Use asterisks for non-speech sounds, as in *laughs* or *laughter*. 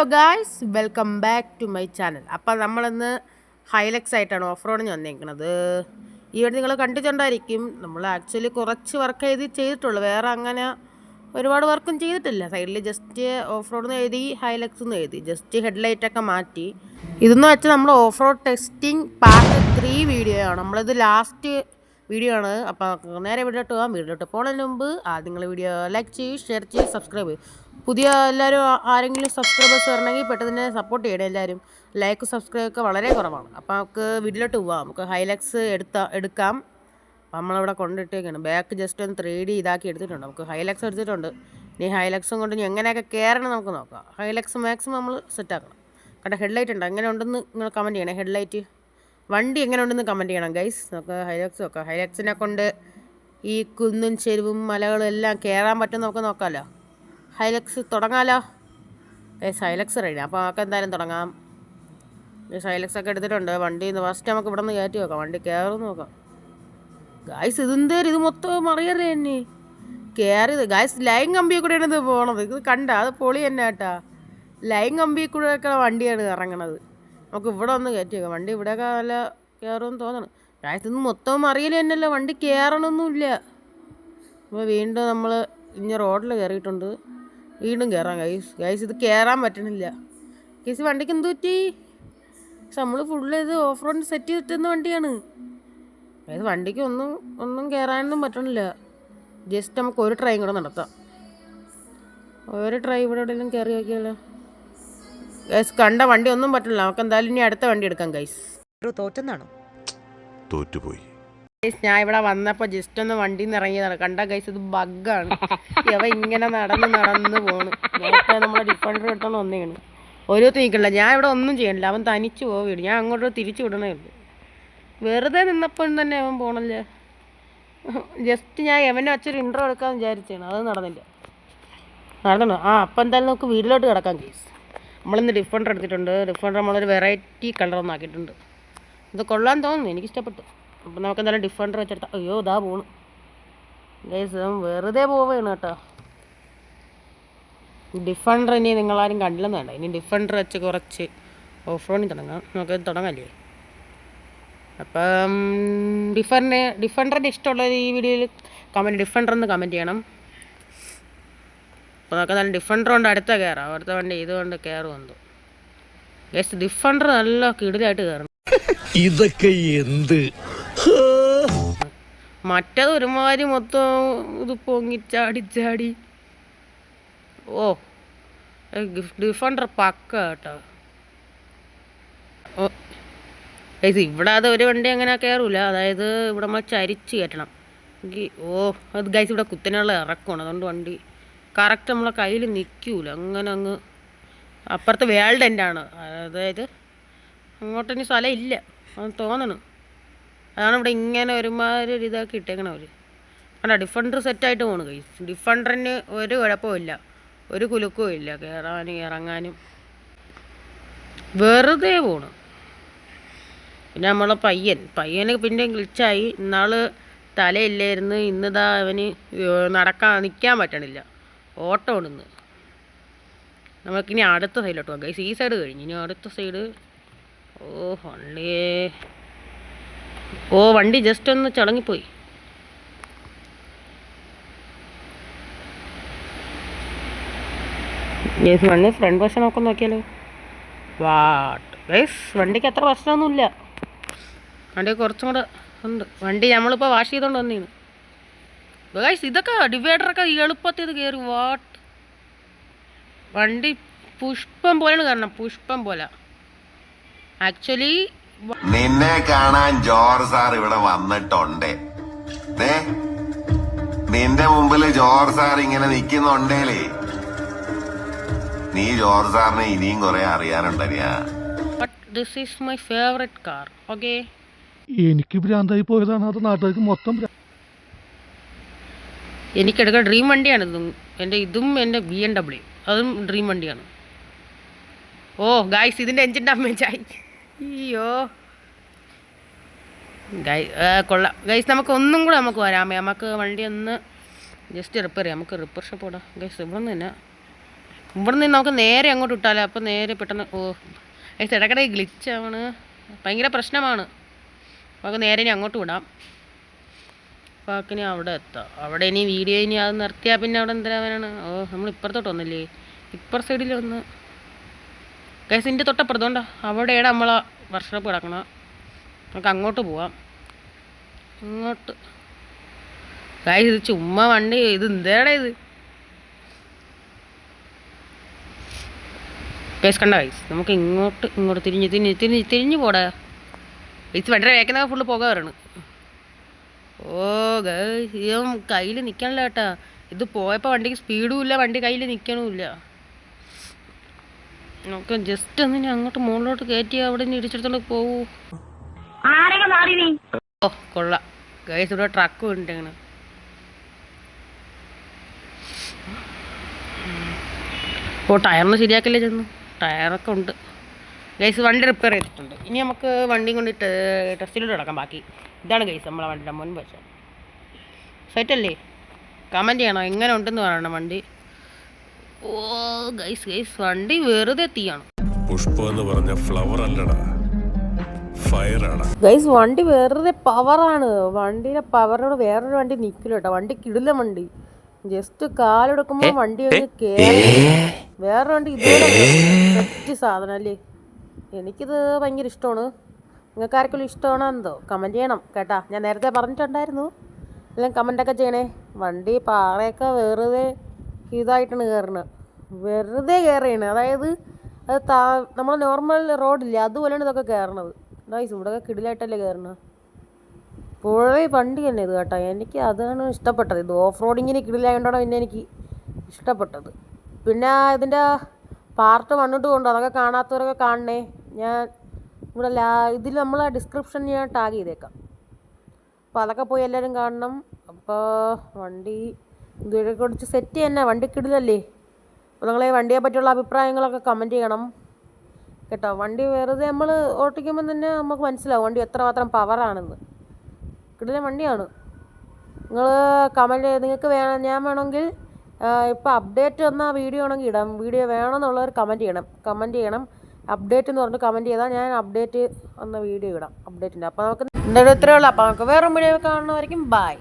Hello guys welcome back to my channel അപ്പോൾ നമ്മളിന്ന് Hilux ആയിട്ടാണ് ഓഫ് റോഡിന് വന്നേക്കുന്നത് ഈ വഴി നിങ്ങൾ കണ്ടിട്ടുണ്ടായിരിക്കും. നമ്മൾ ആക്ച്വലി കുറച്ച് വർക്ക് എഴുതി ചെയ്തിട്ടുള്ളൂ. വേറെ അങ്ങനെ ഒരുപാട് വർക്കും ചെയ്തിട്ടില്ല. സൈഡിൽ ജസ്റ്റ് ഓഫ് റോഡ് നിന്ന് എഴുതി ഹൈലക്സ് എന്ന് എഴുതി. ജസ്റ്റ് ഹെഡ്ലൈറ്റൊക്കെ മാറ്റി. ഇതെന്ന് വെച്ചാൽ നമ്മൾ off road testing part three video ആണ്. നമ്മളിത് ലാസ്റ്റ് വീഡിയോ ആണ്. അപ്പോൾ നേരെ വീഡിയോട്ട് പോകാം വീഡിയോട്ട് പോകുന്നതിന് മുമ്പ് ആദ്യം നിങ്ങൾ വീഡിയോ ലൈക്ക് ചെയ്യൂ ഷെയർ ചെയ്യൂ സബ്സ്ക്രൈബ് ചെയ്യൂ. പുതിയ എല്ലാവരും ആരെങ്കിലും സബ്സ്ക്രൈബേഴ്സ് വരണമെങ്കിൽ പെട്ടെന്ന് തന്നെ സപ്പോർട്ട് ചെയ്യണം എല്ലാവരും. ലൈക്ക് സബ്സ്ക്രൈബ് ഒക്കെ വളരെ കുറവാണ്. അപ്പോൾ നമുക്ക് വീട്ടിലോട്ട് പോവാം. നമുക്ക് ഹൈലക്സ് എടുത്ത എടുക്കാം. അപ്പം നമ്മളിവിടെ കൊണ്ടിട്ടേക്കാണ്. ബാക്ക് ജസ്റ്റ് ഒന്ന് ത്രീ ഡി ഇതാക്കി എടുത്തിട്ടുണ്ട്. നമുക്ക് ഹൈലക്സ് എടുത്തിട്ടുണ്ട്. ഇനി ഹൈലക്സും കൊണ്ട് ഇനി എങ്ങനെയൊക്കെ കയറണം നമുക്ക് നോക്കാം. ഹൈലക്സ് മാക്സിമം നമ്മൾ സെറ്റാക്കണം കണ്ട ഹെഡ്ലൈറ്റ് ഉണ്ട്? എങ്ങനെ ഉണ്ടെന്ന് നിങ്ങൾ കമന്റ് ചെയ്യണം. ഹെഡ്ലൈറ്റ് വണ്ടി എങ്ങനെ ഉണ്ടെന്ന് കമന്റ് ചെയ്യണം ഗൈസ് നമുക്ക് ഹൈലക്സ് നോക്കാം. ഹൈലക്സിനെ കൊണ്ട് ഈ കുന്നും ചെരുവും മലകളും എല്ലാം കയറാൻ പറ്റും നമുക്ക് നോക്കാമല്ലോ ഹൈലക്സ് തുടങ്ങാലോ? ഏ സൈലക്സ് റെഡി അപ്പോൾ നമുക്ക് എന്തായാലും തുടങ്ങാം. സൈലക്സ് ഒക്കെ എടുത്തിട്ടുണ്ട്. വണ്ടി ഫസ്റ്റ് നമുക്ക് ഇവിടെ നിന്ന് കയറ്റി നോക്കാം. വണ്ടി കയറും നോക്കാം. ഗായ്സ് ഇതെന്തേരും ഇത് മൊത്തം അറിയല്ലേ എന്നെ? കയറിയത് ഗായ്സ് ലൈൻ കമ്പിയിൽ കൂടെയാണ് ഇത് പോണത്. ഇത് കണ്ട അത് പൊളി തന്നെ കേട്ടാ. ലൈൻ കമ്പിയിൽ ഒക്കെ വണ്ടിയാണ് ഇറങ്ങണത്. നമുക്ക് ഇവിടെ ഒന്ന് കയറ്റി വെക്കാം വണ്ടി ഇവിടെയൊക്കെ നല്ല കയറുമെന്ന് തോന്നണം. ഗായ്സ് ഇത് മൊത്തം മറിയൽ എന്നല്ലോ വണ്ടി കയറണമൊന്നുമില്ല അപ്പോൾ വീണ്ടും നമ്മൾ ഇനി റോഡിൽ കയറിയിട്ടുണ്ട് വീണ്ടും കയറാം ഗൈസ് ഗൈസ് ഇത് കയറാൻ പറ്റണില്ല. ഗൈസ് വണ്ടിക്ക് എന്ത് പറ്റി? പക്ഷെ നമ്മൾ ഫുള്ള് ഇത് ഓഫ് റോഡ് സെറ്റ് കിട്ടുന്ന വണ്ടിയാണ്. അതായത് വണ്ടിക്ക് ഒന്നും ഒന്നും കയറാനൊന്നും പറ്റണില്ല. ജസ്റ്റ് നമുക്ക് ഒരു ട്രൈ കൂടെ നടത്താം. ഒരു ട്രൈ ഇവിടെ എവിടെയെങ്കിലും കയറി നോക്കിയാലോ? ഗൈസ് കണ്ട വണ്ടി ഒന്നും പറ്റില്ല നമുക്ക് എന്തായാലും ഇനി അടുത്ത വണ്ടി എടുക്കാം ഗൈസ് തോറ്റെന്നാണോ? തോറ്റുപോയി. ഗൈസ് ഞാൻ ഇവിടെ വന്നപ്പോൾ ജസ്റ്റ് ഒന്ന് വണ്ടിയിൽ നിന്ന് ഇറങ്ങിയതാണ്. കണ്ട ഗൈസ് ഇത് ബഗ്ഗാണ് *laughs* ഇവ ഇങ്ങനെ നടന്ന് നടന്ന് പോണ്. നേരത്തെ നമ്മളെ ഡിഫൻഡർ കിട്ടണം ഒന്നേണ് ഓരോ നീക്കണില്ല ഞാൻ ഇവിടെ ഒന്നും ചെയ്യണില്ല. അവൻ തനിച്ച് പോവുകയാണ്. ഞാൻ അങ്ങോട്ട് തിരിച്ചു വിടണേ ഉള്ളൂ. വെറുതെ നിന്നപ്പോൾ തന്നെ അവൻ പോണല്ലേ? ജസ്റ്റ് ഞാൻ എവനെ വെച്ചൊരു ഇൻട്രോ എടുക്കാമെന്ന് വിചാരിച്ചാണ്. അത് നടന്നില്ല. നടന്നു. ആ അപ്പം എന്തായാലും നമുക്ക് വീട്ടിലോട്ട് കിടക്കാം കേസ് നമ്മളിന്ന് ഡിഫൻഡർ എടുത്തിട്ടുണ്ട്. ഡിഫൻഡർ നമ്മളൊരു വെറൈറ്റി കളർ ഒന്നാക്കിയിട്ടുണ്ട്. ഇത് കൊള്ളാൻ തോന്നുന്നു. എനിക്കിഷ്ടപ്പെട്ടു. അപ്പം നമുക്ക് എന്തായാലും ഡിഫൻഡർ വെച്ചെടുത്ത. അയ്യോ ഇതാ പോണു. ഗൈസ് വെറുതെ പോവുകയാണ് കേട്ടോ. ഡിഫൻഡർ ഇനി നിങ്ങളാരും കണ്ടില്ലെന്ന് വേണ്ട. ഇനി ഡിഫൻഡർ വെച്ച് കുറച്ച് ഓഫ് റോഡിൽ തുടങ്ങാം. നമുക്ക് തുടങ്ങല്ലേ? അപ്പം ഡിഫൻഡ് ഡിഫൻഡറിന്റെ ഇഷ്ടമുള്ള ഈ വീഡിയോയിൽ കമന്റ് ഡിഫൻഡർ എന്ന് കമന്റ് ചെയ്യണം. അപ്പോൾ നമുക്ക് നല്ല ഡിഫൻഡർ കൊണ്ട് അടുത്ത കയറാം. അടുത്ത വണ്ടി ഇതുകൊണ്ട് കയറുമെന്ന് ഗസ്റ്റ് ഡിഫൻഡർ നല്ല കിടിലായിട്ട് കയറണം ഇതൊക്കെ എന്ത്? മറ്റേത് ഒരുമാതിരി മൊത്തം ഇത് പൊങ്ങി ചാടി ഓ ഡിഫൻഡർ പക്ക കേട്ടോ. ഓ ഇവിടെ അത് ഒരു വണ്ടി അങ്ങനെ കയറൂല. അതായത് ഇവിടെ നമ്മൾ ചരിച്ച് കയറ്റണം. ഓ അത് ഗൈസ് ഇവിടെ കുത്തനെയുള്ള ഇറക്കമാണ്. അതുകൊണ്ട് വണ്ടി കറക്റ്റ് നമ്മളെ കയ്യിൽ നിൽക്കൂല അങ്ങനെ അങ്ങ് അപ്പുറത്ത് വേൾഡ് എന്റെ ആണ്. അതായത് അങ്ങോട്ടിനി സ്ഥലം ഇല്ല. അത് തോന്നണം. അതാണ് ഇവിടെ ഇങ്ങനെ ഒരുമാതിരി ഒരു ഇതാക്കി ഇട്ടേക്കണം അവർ കണ്ട ഡിഫൻഡർ സെറ്റായിട്ട് പോണു കൈ. ഡിഫൻഡറിന് ഒരു കുഴപ്പമില്ല ഒരു കുലുക്കവും ഇല്ല. കയറാനും ഇറങ്ങാനും. വെറുതെ പോണു. പിന്നെ നമ്മളെ പയ്യൻ. പയ്യന് പിന്നെ ഗ്ലിച്ചായി ഇന്നാൾ തലയില്ലായിരുന്നു. ഇന്നിതാ അവന് നടക്കാൻ നിൽക്കാൻ പറ്റണില്ല. ഓട്ടം ഇടുന്നു. നമുക്കിനി അടുത്ത സൈഡിലോട്ട് പോകാം. ഈ സൈഡ് കഴിഞ്ഞു. ഇനി അടുത്ത സൈഡ് ഓ വണ്ടിയേ ഓ വണ്ടി ജസ്റ്റ് ഒന്ന് ചടങ്ങിപ്പോയി. ഗേസ് വണ്ടി ഫ്രണ്ട് വശം നോക്കാൻ നോക്കിയാലോ? വാട്ട് ഗൈസ് വണ്ടിക്ക് അത്ര പ്രശ്നമൊന്നുമില്ല വണ്ടി കുറച്ചും കൂടെ ഉണ്ട്. വണ്ടി നമ്മളിപ്പോൾ വാഷ് ചെയ്തുകൊണ്ട് വന്നീണ് ഗൈസ് ഇതൊക്കെ ഡിവൈഡറൊക്കെ എളുപ്പത്തിൽ ഇത് കയറി വാട്ട് വണ്ടി പുഷ്പം പോലെയാണ് കാരണം പുഷ്പം പോലെ. ആക്ച്വലി നിന്നെ കാണാൻ ജോർജ് സാർ ഇവിടെ വന്നിട്ടുണ്ട്. ദേ നിന്റെ മുമ്പിൽ ജോർജ് സാർ ഇങ്ങനെ നിക്കുന്നുണ്ടേലേ. നീ ജോർജ് സാറിനെ ഇനിയും കുറെ അറിയാനുണ്ടറിയാ but this is my favourite car okay എനിക്ക് ഭ്രാന്തായി പോയതാണ്. അത് നാട്ടുകാർക്ക് മൊത്തം എനിക്കെടുക്കാൻ ഡ്രീം വണ്ടിയാണ് ഇതും. എന്റെ ഇതും എന്റെ ബി എം ഡബ്ല്യു അതും ഡ്രീം വണ്ടിയാണ്. ഓ ഗായ്സ് ഇതിന്റെ എഞ്ചിൻ ഡാമേജ് ആയി. അയ്യോ. കൊള്ളാം. ഗൈസ് നമുക്ക് ഒന്നും കൂടെ നമുക്ക് വരാമേ നമുക്ക് വണ്ടി ഒന്ന് ജസ്റ്റ് റിപ്പയർ ചെയ്യാം. നമുക്ക് റിപ്പയർ ഷോപ്പ് ഇടാം ഗൈസ് ഇവിടെ നിന്ന് തന്നെ ഇവിടെ നിന്ന് നമുക്ക് നേരെ അങ്ങോട്ട് ഇട്ടാലേ അപ്പോൾ നേരെ പെട്ടെന്ന് ഓ. ഗൈസ് ഇടയ്ക്കിടെ ഗ്ലിച്ചാണ് ഭയങ്കര പ്രശ്നമാണ്. നമുക്ക് നേരെ ഇനി അങ്ങോട്ട് വിടാം. അപ്പോൾ അവിടെ എത്താം. അവിടെ ഇനി വീഡിയോ ഇനി അത് നിർത്തിയാൽ പിന്നെ അവിടെ എന്തിനാണ് ഓ നമ്മൾ ഇപ്പുറത്തോട്ട് വന്നില്ലേ? ഇപ്പുറ സൈഡിൽ വന്ന് ഗൈസിന്റെ തൊട്ടപ്പുറത്തോണ്ട അവിടെയാണ് നമ്മൾ വർക്ക്ഷോപ്പ് കിടക്കണം. നമുക്ക് അങ്ങോട്ട് പോവാം. ഇങ്ങോട്ട്. ഗൈസ് ഇത് ചുമ്മാ വണ്ടി ഇത് എന്തേടാ ഇത്? ഗൈസ് കണ്ട ഗൈസ് നമുക്ക് ഇങ്ങോട്ട് ഇങ്ങോട്ട് തിരിഞ്ഞ് തിരിഞ്ഞ് തിരിഞ്ഞ് തിരിഞ്ഞ് പോടാ. ഗൈസ് വണ്ടി വേക്കുന്ന ഫുള്ള് പുക വരണം. ഓ ഗൈസ് ഇതും കയ്യിൽ നിൽക്കണല്ലോ കേട്ടാ. ഇത് പോയപ്പോൾ വണ്ടിക്ക് സ്പീഡും ഇല്ല വണ്ടി കയ്യിൽ നിൽക്കണമില്ല നമുക്ക് ജസ്റ്റ് ഒന്ന് അങ്ങോട്ട് മുകളിലോട്ട് കയറ്റി അവിടെ നിന്ന് ഇടിച്ചിടത്തോളം പോവൂ. ഓ കൊള്ളാം. ഗൈസ് ഇവിടെ ട്രക്ക് ഉണ്ടെങ്ങനെ ഓ ടയറിന് ശരിയാക്കല്ലേ ചെന്ന്? ടയറൊക്കെ ഉണ്ട്. ഗൈസ് വണ്ടി റിപ്പയർ ചെയ്തിട്ടുണ്ട്. ഇനി നമുക്ക് വണ്ടിയും കൊണ്ട് ടെസ്റ്റിലോട്ട് കിടക്കാം ബാക്കി. ഇതാണ് ഗൈസ് നമ്മളെ വണ്ടിയുടെ മുൻപ് വെച്ചത് സെറ്റല്ലേ കമന്റ് ചെയ്യണം. എങ്ങനെ ഉണ്ടെന്ന് പറയണം വണ്ടി. ഓ ഗൈസ് ഗൈസ് വണ്ടി വെറുതെ തീയാണ് പുഷ്പ എന്ന് പറഞ്ഞ ഫ്ലവർ അല്ലടാ. ഗൈസ് വണ്ടി വെറുതെ പവറാണ് വണ്ടിയുടെ പവറിനോട് വേറൊരു വണ്ടി നിൽക്കില്ല കേട്ടോ. വണ്ടി കിടില്ല വണ്ടി. ജസ്റ്റ് കാലെടുക്കുമ്പോൾ വണ്ടി വേറൊരു വണ്ടി ഇതുപോലെ സെറ്റ് സാധനം അല്ലേ? എനിക്കിത് ഭയങ്കര ഇഷ്ടമാണ്. നിങ്ങൾക്ക് ആർക്കെങ്കിലും ഇഷ്ടമാണോ എന്തോ കമന്റ് ചെയ്യണം കേട്ടാ. ഞാൻ നേരത്തെ പറഞ്ഞിട്ടുണ്ടായിരുന്നു. എല്ലാം കമന്റൊക്കെ ചെയ്യണേ. വണ്ടി പാറയൊക്കെ വെറുതെ ഇതായിട്ടാണ് കയറുന്നത് വെറുതെ കയറുകയാണ് അതായത് അത് താ നമ്മൾ നോർമൽ റോഡില്ല അതുപോലെയാണ് ഇതൊക്കെ കയറണത് നൈസ് ഇവിടെയൊക്കെ കിടിലായിട്ടല്ലേ കയറണത് പുഴ വണ്ടി തന്നെ ഇത് കേട്ടോ. എനിക്ക് അതാണ് ഇഷ്ടപ്പെട്ടത്. ഇത് ഓഫ് റോഡിങ്ങിന് കിടിലായതുകൊണ്ടാണ് പിന്നെ എനിക്ക് ഇഷ്ടപ്പെട്ടത്. പിന്നെ ഇതിന്റെ പാർട്ട് വണ്ണിട്ട് കൊണ്ട് അതൊക്കെ കാണാത്തവരൊക്കെ കാണണേ. ഞാൻ ഇവിടെ ലാ ഇതിൽ നമ്മൾ ഡിസ്ക്രിപ്ഷൻ ഞാൻ ടാഗ് ചെയ്തേക്കാം. അപ്പോൾ അതൊക്കെ പോയി എല്ലാവരും കാണണം. അപ്പോൾ വണ്ടി ഇതുവരെ കുറച്ച് സെറ്റ് തന്നെ വണ്ടി കിടിലല്ലേ? അപ്പോൾ നിങ്ങളെ വണ്ടിയെ പറ്റിയുള്ള അഭിപ്രായങ്ങളൊക്കെ കമന്റ് ചെയ്യണം. കേട്ടോ? വണ്ടി വെറുതെ നമ്മൾ ഓട്ടിക്കുമ്പോൾ തന്നെ നമുക്ക് മനസ്സിലാവും വണ്ടി എത്രമാത്രം പവറാണെന്ന് കിടിലൻ വണ്ടിയാണ്. നിങ്ങൾ കമന്റ് നിങ്ങൾക്ക് വേണം ഞാൻ വേണമെങ്കിൽ ഇപ്പോൾ അപ്ഡേറ്റ് വന്ന വീഡിയോ ആണെങ്കിൽ ഇടാം. വീഡിയോ വേണമെന്നുള്ളവർ കമന്റ് ചെയ്യണം. കമന്റ് ചെയ്യണം. അപ്ഡേറ്റ് എന്ന് പറഞ്ഞിട്ട് കമന്റ് ചെയ്താൽ ഞാൻ അപ്ഡേറ്റ് വന്ന വീഡിയോ ഇടാം. അപ്ഡേറ്റിന്റെ അപ്പോൾ നമുക്ക് എന്തായാലും ഇത്രയേ ഉള്ളൂ. അപ്പോൾ നമുക്ക് വേറെ വീഡിയോ കാണുന്നവരായിരിക്കും ബൈ